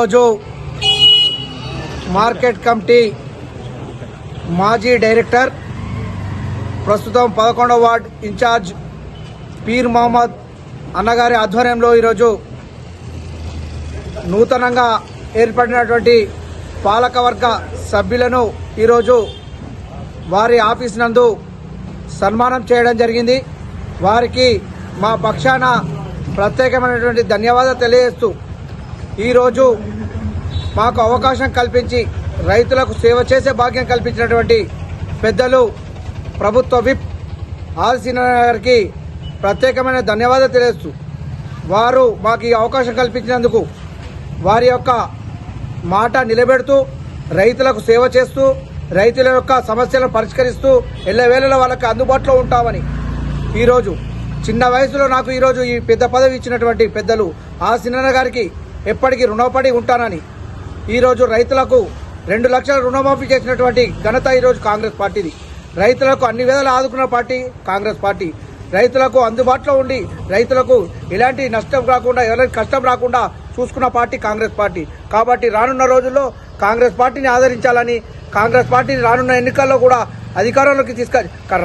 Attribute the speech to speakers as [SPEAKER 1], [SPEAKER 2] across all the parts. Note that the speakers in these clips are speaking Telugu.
[SPEAKER 1] రోజు మార్కెట్ కమిటీ మాజీ డైరెక్టర్ ప్రస్తుతం పదకొండవ వార్డ్ ఇన్ఛార్జ్ పీర్ మహమ్మద్ అన్నగారి ఆధ్వర్యంలో ఈరోజు నూతనంగా ఏర్పడినటువంటి పాలకవర్గ సభ్యులను ఈరోజు వారి ఆఫీస్ నందు సన్మానం చేయడం జరిగింది. వారికి మా పక్షాన ప్రత్యేకమైనటువంటి ధన్యవాదాలు తెలియజేస్తూ ఈరోజు మాకు అవకాశం కల్పించి రైతులకు సేవ చేసే భాగ్యం కల్పించినటువంటి పెద్దలు ప్రభుత్వ విప్ ఆల్సీన గారికి ప్రత్యేకమైన ధన్యవాదాలు తెలియస్తూ వారు మాకు ఈ అవకాశం కల్పించినందుకు వారి యొక్క మాట నిలబెడుతూ రైతులకు సేవ చేస్తూ రైతుల యొక్క సమస్యలను పరిష్కరిస్తూ ఎల్లవేళలా వాళ్ళకి అందుబాటులో ఉంటామని ఈరోజు చిన్న వయసులో నాకు ఈరోజు ఈ పెద్ద పదవి ఇచ్చినటువంటి పెద్దలు ఆ సిన్న గారికి ఎప్పటికీ రుణపడి ఉంటానని. ఈరోజు రైతులకు రెండు లక్షల రుణమాఫీ చేసినటువంటి ఘనత ఈరోజు కాంగ్రెస్ పార్టీది. రైతులకు అన్ని విధాలు ఆదుకున్న పార్టీ కాంగ్రెస్ పార్టీ. రైతులకు అందుబాటులో ఉండి రైతులకు ఎలాంటి నష్టం రాకుండా ఎవరికి కష్టం రాకుండా చూసుకున్న పార్టీ కాంగ్రెస్ పార్టీ. కాబట్టి రానున్న రోజుల్లో కాంగ్రెస్ పార్టీని ఆదరించాలని కాంగ్రెస్ పార్టీని రానున్న ఎన్నికల్లో కూడా అధికారంలోకి తీసుక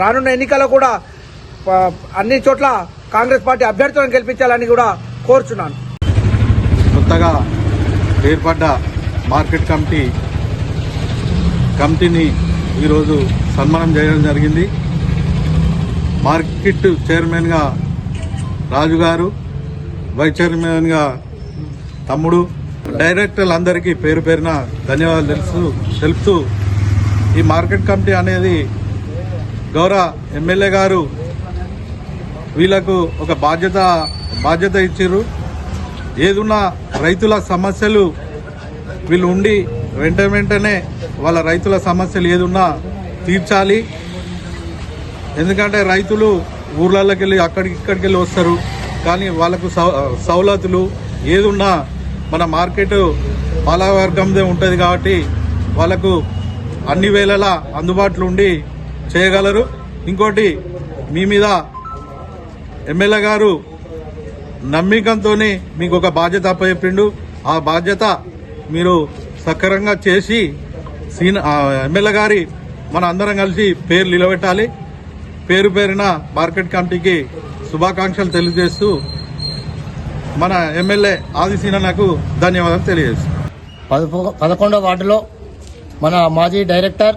[SPEAKER 1] రానున్న ఎన్నికల్లో కూడా అన్ని చోట్ల కాంగ్రెస్ పార్టీ అభ్యర్థులను గెలిపించాలని కూడా కోరుచున్నాను.
[SPEAKER 2] కొత్తగా ఏర్పడ్డ మార్కెట్ కమిటీ కమిటీని ఈరోజు సన్మానం చేయడం జరిగింది. మార్కెట్ చైర్మన్గా రాజు గారు వైస్ చైర్మన్గా తమ్ముడు డైరెక్టర్లందరికీ పేరు పేరున ధన్యవాదాలు తెలుసు తెలుపుతూ ఈ మార్కెట్ కమిటీ అనేది గౌరవ ఎమ్మెల్యే గారు వీళ్ళకు ఒక బాధ్యత బాధ్యత ఇచ్చారు ఏదున్నా రైతుల సమస్యలు వీళ్ళు ఉండి వెంట వెంటనే వాళ్ళ రైతుల సమస్యలు ఏదున్నా తీర్చాలి. ఎందుకంటే రైతులు ఊర్లలోకి వెళ్ళి అక్కడికి ఇక్కడికి వెళ్ళి వస్తారు. కానీ వాళ్ళకు సౌ సౌలతులు ఏదున్నా మన మార్కెట్ పాలవర్గందే ఉంటుంది కాబట్టి వాళ్ళకు అన్ని వేళలా అందుబాటులో ఉండి చేయగలరు. ఇంకోటి మీ మీద ఎమ్మెల్యే గారు నమ్మకంతోనే మీకు ఒక బాధ్యత అప్పచెప్పిండు. ఆ బాధ్యత మీరు సక్రమంగా చేసి సీన ఎమ్మెల్యే గారి మన అందరం కలిసి పేరు నిలబెట్టాలి. పేరు పేరిన మార్కెట్ కమిటీకి శుభాకాంక్షలు తెలియజేస్తూ మన ఎమ్మెల్యే ఆదిశీనకు ధన్యవాదాలు తెలియజేస్తున్నాను
[SPEAKER 3] పదకొ పదకొండవ వార్డులో మన మాజీ డైరెక్టర్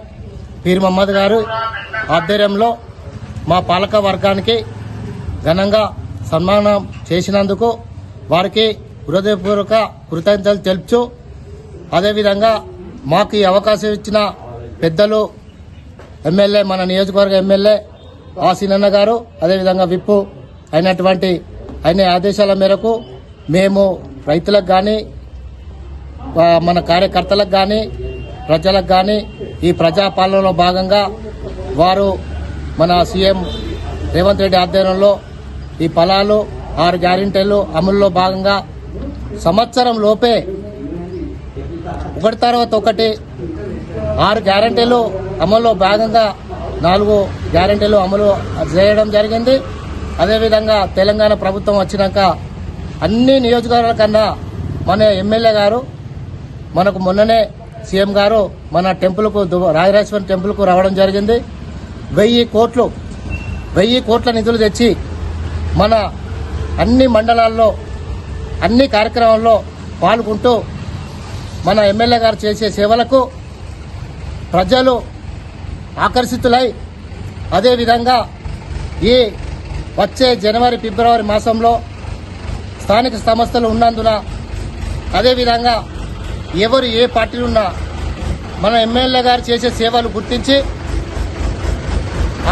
[SPEAKER 3] పీర్ మహమ్మద్ గారు ఆధ్వర్యంలో మా పాలక వర్గానికి ఘనంగా సన్మానం చేసినందుకు వారికి హృదయపూర్వక కృతజ్ఞతలు తెలుపుచు అదేవిధంగా మాకు ఈ అవకాశం ఇచ్చిన పెద్దలు ఎమ్మెల్యే మన నియోజకవర్గ ఎమ్మెల్యే ఆసీనన్న గారు అదేవిధంగా విప్పు అయినటువంటి ఆయన ఆదేశాల మేరకు మేము రైతులకు కానీ మన కార్యకర్తలకు కానీ ప్రజలకు కానీ ఈ ప్రజాపాలనలో భాగంగా వారు మన సీఎం రేవంత్ రెడ్డి ఆధ్వర్యంలో ఈ ఫలాలు ఆరు గ్యారెంటీలు అమలులో భాగంగా సంవత్సరం లోపే ఒకటి తర్వాత ఒకటి ఆరు గ్యారెంటీలు అమలులో భాగంగా నాలుగు గ్యారెంటీలు అమలు చేయడం జరిగింది. అదేవిధంగా తెలంగాణ ప్రభుత్వం వచ్చినాక అన్ని నియోజకవర్గాల కన్నా మన ఎమ్మెల్యే గారు మనకు మొన్ననే సీఎం గారు మన టెంపుల్కు దు- రాజరాజేశ్వరం టెంపుల్కు రావడం జరిగింది. వెయ్యి కోట్లు వెయ్యి కోట్ల నిధులు తెచ్చి మన అన్ని మండలాల్లో అన్ని కార్యక్రమాల్లో పాల్గొంటూ మన ఎమ్మెల్యే గారు చేసే సేవలకు ప్రజలు ఆకర్షితులై అదేవిధంగా ఈ వచ్చే జనవరి ఫిబ్రవరి మాసంలో స్థానిక సంస్థలు ఉన్నందున అదేవిధంగా ఎవరు ఏ పార్టీలు ఉన్నా మన ఎమ్మెల్యే గారు చేసే సేవలు గుర్తించి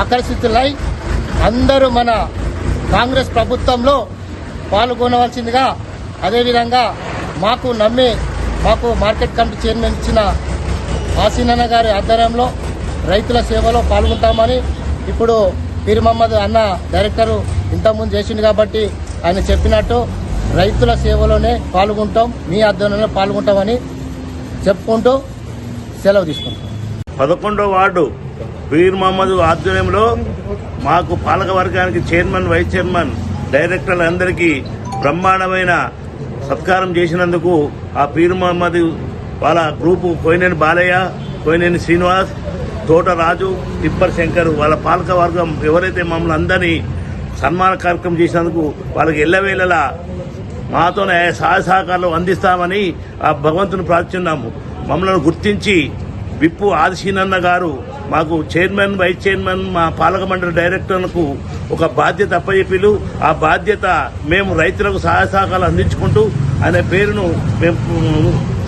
[SPEAKER 3] ఆకర్షితులై అందరూ మన కాంగ్రెస్ ప్రభుత్వంలో పాల్గొనవలసిందిగా అదేవిధంగా మాకు నమ్మి మాకు మార్కెట్ కమిటీ చైర్మన్ ఇచ్చిన ఆసీనన్న గారి ఆధ్వర్యంలో రైతుల సేవలో పాల్గొంటామని ఇప్పుడు పీర్ మహమ్మద్ అన్న డైరెక్టరు ఇంతకుముందు చేసిండు కాబట్టి ఆయన చెప్పినట్టు రైతుల సేవలోనే పాల్గొంటాం మీ ఆధ్వర్యంలో పాల్గొంటామని చెప్పుకుంటూ సెలవు తీసుకుంటాం
[SPEAKER 4] పదకొండో వార్డు పీర్ మహమ్మద్ ఆధ్వర్యంలో మాకు పాలక వర్గానికి చైర్మన్ వైస్ చైర్మన్ డైరెక్టర్లందరికీ బ్రహ్మాండమైన సత్కారం చేసినందుకు ఆ పీర్ మహమ్మద్ వాళ్ళ గ్రూపు కోయినేని బాలయ్య కోయినేని శ్రీనివాస్ తోట రాజు తిప్పర్ శంకర్ వాళ్ళ పాలక వర్గం ఎవరైతే మమ్మల్ని అందరినీ సన్మాన కార్యక్రమం చేసినందుకు వాళ్ళకి ఎల్లవేళలా మాతోనే సహాయ సహకారాలు అందిస్తామని ఆ భగవంతుని ప్రార్థిస్తున్నాము. మమ్మల్ని గుర్తించి విప్పు ఆదిశీనన్న గారు మాకు చైర్మన్ వైస్ చైర్మన్ మా పాలక మండలి డైరెక్టర్లకు ఒక బాధ్యత అప్పచెప్పిలు ఆ బాధ్యత మేము రైతులకు సహాయ సహకారాలు అందించుకుంటూ అనే పేరును మేము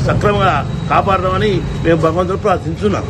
[SPEAKER 4] సక్రమంగా కాపాడదామని మేము భగవంతుడు ప్రార్థించున్నాం.